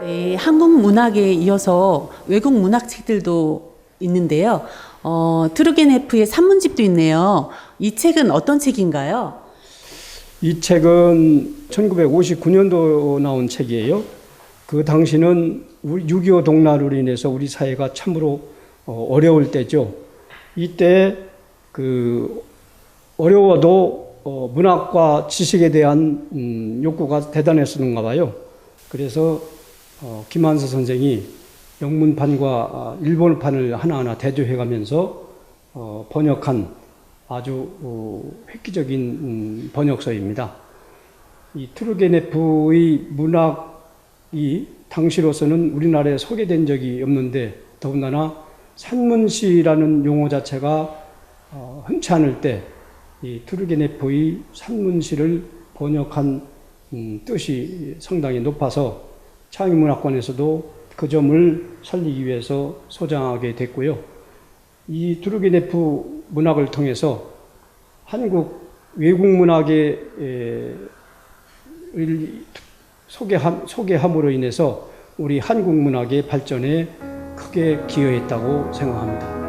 네, 한국 문학에 이어서 외국 문학 책들도 있는데요. 어, 트루겐해프의 산문집도 있네요. 이 책은 어떤 책인가요? 이 책은 1959년도 나온 책이에요. 그 당시는 6.25 동란으로 인해서 우리 사회가 참으로 어, 어려울 때죠. 이때 그 어려워도 어, 문학과 지식에 대한 음, 욕구가 대단했었는가 봐요. 그래서 어, 김한서 선생이 영문판과 아, 일본판을 하나하나 대조해 가면서 어, 번역한 아주 어, 획기적인 음, 번역서입니다. 이 트루게네프의 문학이 당시로서는 우리나라에 소개된 적이 없는데 더군다나 산문시라는 용어 자체가 어, 흔치 않을 때 이 트루게네프의 산문시를 번역한 음, 뜻이 상당히 높아서 창의문학관에서도 그 점을 살리기 위해서 소장하게 됐고요. 이 트루게네프 문학을 통해서 한국 외국 문학의 소개함, 소개함으로 인해서 우리 한국 문학의 발전에 크게 기여했다고 생각합니다.